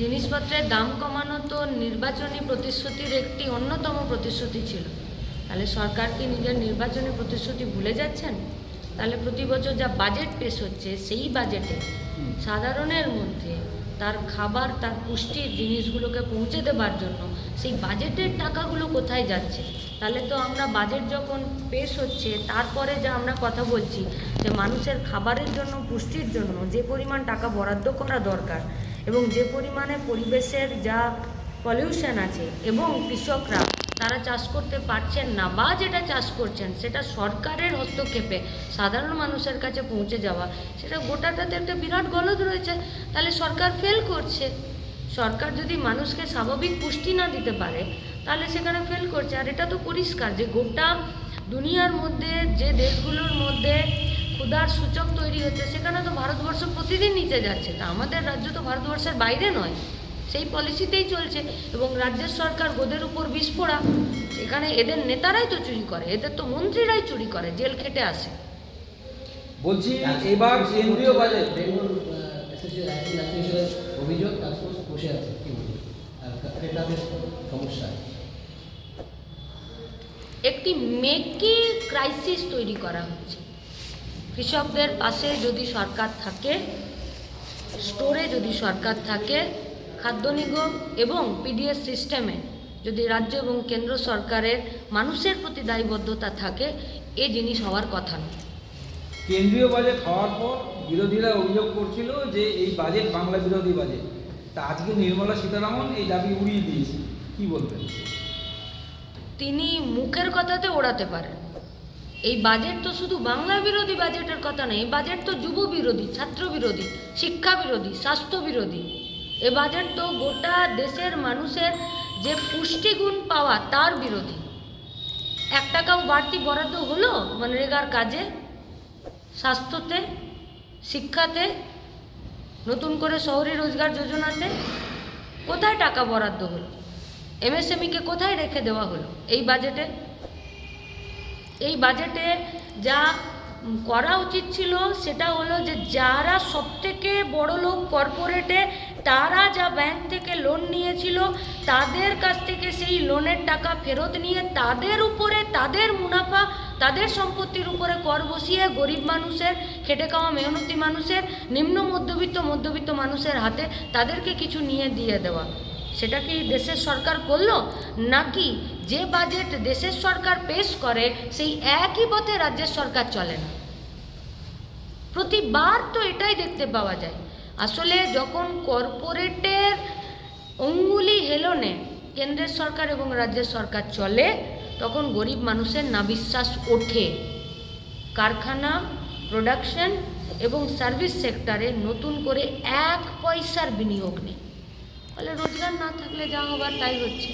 জিনিসপত্রের দাম কমানো তো নির্বাচনী প্রতিশ্রুতির একটি অন্যতম প্রতিশ্রুতি ছিল। তাহলে সরকার কি নিজের নির্বাচনী প্রতিশ্রুতি ভুলে যাচ্ছেন? তাহলে প্রতি বছর যা বাজেট পেশ হচ্ছে, সেই বাজেটে সাধারণের মধ্যে তার খাবার, তার পুষ্টির জিনিসগুলোকে পৌঁছে দেবার জন্য সেই বাজেটের টাকাগুলো কোথায় যাচ্ছে? তাহলে তো আমরা বাজেট যখন পেশ হচ্ছে, তারপরে যা আমরা কথা বলছি যে মানুষের খাবারের জন্য, পুষ্টির জন্য যে পরিমাণ টাকা বরাদ্দ করা দরকার এবং যে পরিমাণে পরিবেশের যা পলিউশন আছে এবং কৃষকরা তারা চাষ করতে পারছেন না বা যেটা চাষ করছেন সেটা সরকারের হস্তক্ষেপে সাধারণ মানুষের কাছে পৌঁছে যাওয়া, সেটা গোটাটাতে একটা বিরাট গলদ রয়েছে। তাহলে সরকার ফেল করছে। সরকার যদি মানুষকে স্বাভাবিক পুষ্টি না দিতে পারে, তাহলে সেখানে ফেল করছে। আর এটা তো পরিষ্কার যে গোটা দুনিয়ার মধ্যে, যে দেশগুলোর মধ্যে ক্ষুধার সূচক তৈরি হচ্ছে সেখানে তো ভারতবর্ষ প্রতিদিন নিচে যাচ্ছে। তা আমাদের রাজ্য তো ভারতবর্ষের বাইরে নয় সেই পলিসিতেই চলছে এবং রাজ্যের সরকার গোদের উপর বিস্ফোরা এখানে এদের নেতারাই তো চুরি করে এদের তো মন্ত্রীরাই চুরি করে জেল খেটে আসে। বলছি এবার কেন্দ্রীয় বাজেট। বেঙ্গল অভিযোগ বসে আছে কি সমস্যা। একটি মেকি ক্রাইসিস তৈরি করা হচ্ছে। কৃষকদের পাশে যদি সরকার থাকে স্টোরে যদি সরকার থাকে খাদ্য নিগম এবং পিডিএস সিস্টেমে যদি রাজ্য এবং কেন্দ্র সরকারের মানুষের প্রতি দায়বদ্ধতা থাকে এ জিনিস হওয়ার কথা নয়। কেন্দ্রীয় বাজেট হওয়ার পর বিরোধীরা অভিযোগ করছিল যে এই বাজেট বাংলা বিরোধী বাজেট। তা আজকে নির্মলা সীতারামন এই দাবি উড়িয়ে দিয়েছে। কি বলবেন? তিনি মুখের কথাতে ওড়াতে পারেন। এই বাজেট তো শুধু বাংলা বিরোধী বাজেটের কথা নয় এই বাজেট তো যুব বিরোধী, ছাত্র বিরোধী, শিক্ষা বিরোধী, স্বাস্থ্য বিরোধী। এ বাজেট তো গোটা দেশের মানুষের যে পুষ্টিগুণ পাওয়া তার বিরোধী। এক টাকাও বাড়তি বরাদ্দ হলো মনরেগার কাজে, স্বাস্থ্যতে, শিক্ষাতে, নতুন করে শহরি রোজগার যোজনাতে কোথায় টাকা বরাদ্দ হলো? এমএসএমইকে কোথায় রেখে দেওয়া হলো এই বাজেটে এই বাজেটে যা করা উচিত ছিল সেটা হলো যে যারা সবথেকে বড় লোক কর্পোরেটে তারা যা ব্যাংক থেকে লোন নিয়েছিল, তাদের কাছ থেকে সেই লোনের টাকা ফেরত নিয়ে তাদের উপরে তাদের মুনাফা, তাদের সম্পত্তির উপরে কর বসিয়ে গরিব মানুষের, খেটে খাওয়া মেহনতি মানুষের, নিম্ন মধ্যবিত্ত মধ্যবিত্ত মানুষের হাতে তাদেরকে কিছু নিয়ে দিয়ে দেওয়া। সেটা কি দেশের সরকার করল? নাকি যে বাজেট দেশের সরকার পেশ করে, সেই একই পথে রাজ্যের সরকার চলে না। প্রতিবার তো এটাই দেখতে পাওয়া যায়। আসলে যখন কর্পোরেটের অঙ্গুলি হেলনে কেন্দ্রের সরকার এবং রাজ্যের সরকার চলে, তখন গরিব মানুষের নাবিশ্বাস ওঠে। কারখানা প্রোডাকশন এবং সার্ভিস সেক্টরে নতুন করে এক পয়সার বিনিয়োগ নেই। ফলে রোজগার না থাকলে যা হবার তাই হচ্ছে।